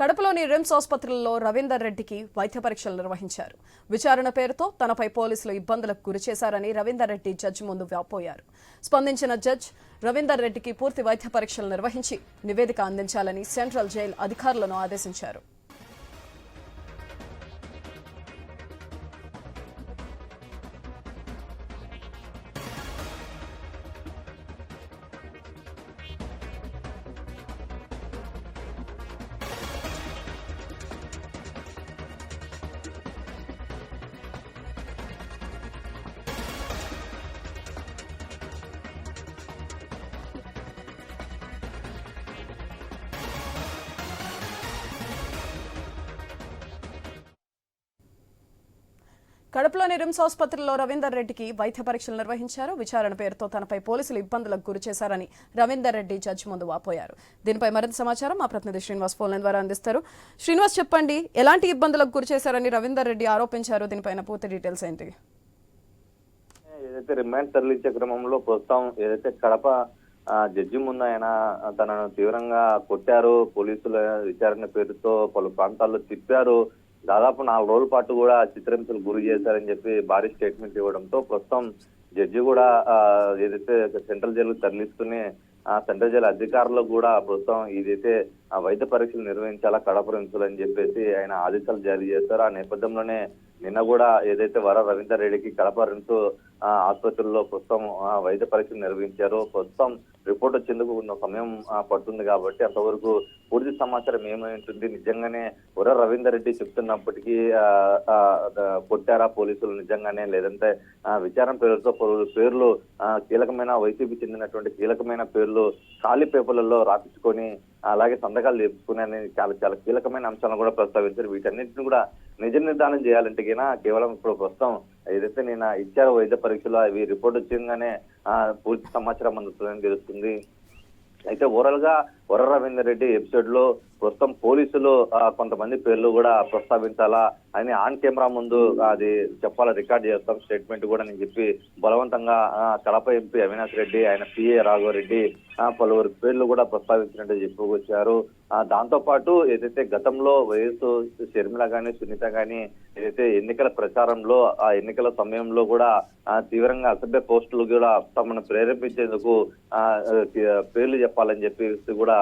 కడపలోని RIMS ఆసుపత్రిలో రవీందర్ రెడ్డికి వైద్య పరీక్షలు నిర్వహించారు. విచారణ పేరుతో తనపై పోలీసులు ఇబ్బందులకు గురిచేశారని రవీందర్ రెడ్డి జడ్జి ముందు వ్యాపోయారు. స్పందించిన జడ్జ్ రవీందర్ రెడ్డికి పూర్తి వైద్య పరీక్షలు నిర్వహించి నివేదిక అందించాలని సెంట్రల్ జైలు అధికారులను ఆదేశించారు. కడపలోని రిమ్స్ ఆసుపత్రిలో రవీందర్ రెడ్డికి వైద్య పరీక్షలు నిర్వహించారు. విచారణ పేరుతో తనపై పోలీసులు ఇబ్బందులకు గురిచేశారని రవీందర్ రెడ్డి జడ్జి ముందు వాపోయారు. దీనిపై మరింత సమాచారం మా ప్రతినిధి శ్రీనివాస్ ఫోన్ ద్వారా అందిస్తారు. శ్రీనివాస్ చెప్పండి ఎలాంటి ఇబ్బందులకు గురిచేశారని రవీందర్ రెడ్డి ఆరోపించారు. దీనిపైన పూర్తి డీటెయిల్స్ ఏంటి? ఏదైతే రిమాండ్ తరలించే క్రమంలో ప్రస్తుతం ఏదైతే కడప జడ్జి ముందు ఆయన తనను తీవ్రంగా కొట్టారు పోలీసుల విచారణ పేరుతో పలు ప్రాంతాల్లో తిప్పారు. దాదాపు నాలుగు రోజుల పాటు కూడా చిత్రహింసలు గురి చేశారని చెప్పి భారీ స్టేట్మెంట్ ఇవ్వడంతో ప్రస్తుతం జడ్జి కూడా ఏదైతే సెంట్రల్ జైలు తరలిస్తూనే ఆ సెంట్రల్ జైలు అధికారులు కూడా ప్రస్తుతం ఇదైతే వైద్య పరీక్షలు నిర్వహించాలా కడప రింసులు అని చెప్పేసి ఆయన ఆదేశాలు జారీ చేశారు. ఆ నేపథ్యంలోనే నిన్న కూడా ఏదైతే వర రవీందర్ రెడ్డికి కడప రింసు ఆసుపత్రుల్లో ప్రస్తుతం ఆ, వైద్య పరీక్షలు నిర్వహించారు. ప్రస్తుతం రిపోర్ట్ వచ్చేందుకు కొంత సమయం పడుతుంది కాబట్టి అంతవరకు పూర్తి సమాచారం ఏమై ఉంటుంది నిజంగానే ఉర రవీందర్ రెడ్డి చెప్తున్నప్పటికీ కొట్టారా పోలీసులు నిజంగానే? లేదంటే విచారణ పేరుతో పలువురు పేర్లు కీలకమైన వైసీపీ చెందినటువంటి కీలకమైన పేర్లు ఖాళీ పేపర్లలో రాపించుకొని అలాగే సంతకాలు చెప్పుకునే చాలా చాలా కీలకమైన అంశాలను కూడా ప్రస్తావించారు. వీటన్నింటిని కూడా నిజ నిర్ధారణ చేయాలంటే గినా కేవలం ఇప్పుడు ప్రస్తుతం ఏదైతే నేను ఇచ్చారో వైద్య పరీక్షలో అవి రిపోర్ట్ వచ్చిందనే ఆ, పూర్తి సమాచారం అందుతుందని తెలుస్తుంది. అయితే ఓవరాల్గా వర రవీందర్ రెడ్డి ఎపిసోడ్లో ప్రస్తుతం పోలీసులు కొంతమంది పేర్లు కూడా ప్రస్తావించాలా అని ఆన్ కెమెరా ముందు అది చెప్పాలా రికార్డ్ చేస్తాం. స్టేట్మెంట్ కూడా నేను చెప్పి బలవంతంగా కడప ఎంపీ అవినాష్ రెడ్డి ఆయన పిఏ రాఘవరెడ్డి పలువురు పేర్లు కూడా ప్రస్తావించినట్టు చెప్పుకొచ్చారు దాంతో పాటు ఏదైతే గతంలో వయసు షర్మిల గాని సునీత గాని ఏదైతే ఎన్నికల ప్రచారంలో ఆ ఎన్నికల సమయంలో కూడా తీవ్రంగా అసభ్య పోస్టులు కూడా తమను ప్రేరేపించేందుకు పేర్లు చెప్పాలని చెప్పేసి కూడా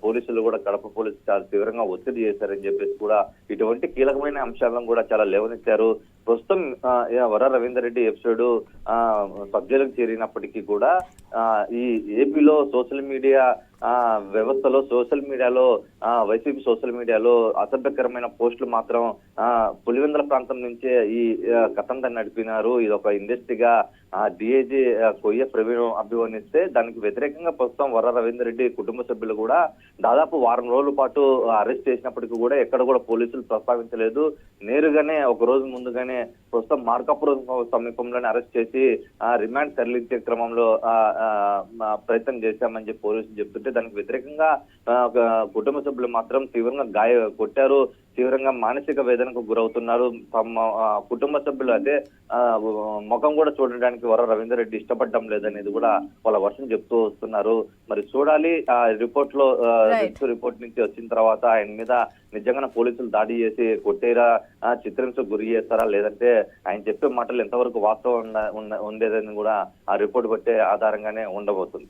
పోలీసులు కూడా కడప పోలీసులు చాలా తీవ్రంగా ఒత్తిడి చేశారని చెప్పేసి కూడా ఇటువంటి కీలకమైన అంశాలను కూడా చాలా లేవనెత్తారు. ప్రస్తుతం వర రవీందర్ రెడ్డి ఎపిసోడ్ ఆ, సభ్యులకు చేరినప్పటికీ కూడా ఈ ఏపీలో సోషల్ మీడియా వ్యవస్థలో సోషల్ మీడియాలో ఆ వైసీపీ సోషల్ మీడియాలో అసభ్యకరమైన పోస్టులు మాత్రం ఆ పులివెందుల ప్రాంతం నుంచే ఈ కథంతా నడిపినారు. ఇది ఒక ఇండస్ట్రీగా ఆ డిఐజీ కొయ్య ప్రవీణ్ అభివర్ణిస్తే దానికి వ్యతిరేకంగా ప్రస్తుతం వర రవీందర్ రెడ్డి కుటుంబ సభ్యులు కూడా దాదాపు వారం రోజుల పాటు అరెస్ట్ చేసినప్పటికీ కూడా ఎక్కడ కూడా పోలీసులు ప్రస్తావించలేదు. నేరుగానే ఒక రోజు ముందుగానే ప్రస్తుతం మార్కాపురం సమీపంలోనే అరెస్ట్ చేసి ఆ రిమాండ్ తరలించే క్రమంలో ఆ, ప్రయత్నం చేశామని చెప్పి పోలీసులు చెప్తుంటే దానికి వ్యతిరేకంగా కుటుంబ సభ్యులు మాత్రం తీవ్రంగా గాయ కొట్టారు తీవ్రంగా మానసిక వేదనకు గురవుతున్నారు. తమ కుటుంబ సభ్యులు ఆ, ముఖం కూడా చూడడానికి వర రవీందర్ రెడ్డి ఇష్టపడడం లేదనేది కూడా వాళ్ళ వర్షం చెప్తూ వస్తున్నారు. మరి చూడాలి ఆ రిపోర్ట్లో. రిపోర్ట్ నుంచి వచ్చిన తర్వాత ఆయన మీద నిజంగానే పోలీసులు దాడి చేసి కొట్టేరా ఆ, చిత్రహింసకు గురి చేస్తారా లేదంటే ఆయన చెప్పే మాటలు ఎంతవరకు వాస్తవం ఉండేదని కూడా ఆ రిపోర్ట్ బట్టే ఆధారంగానే ఉండబోతుంది.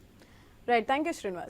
Right thank you Srinivas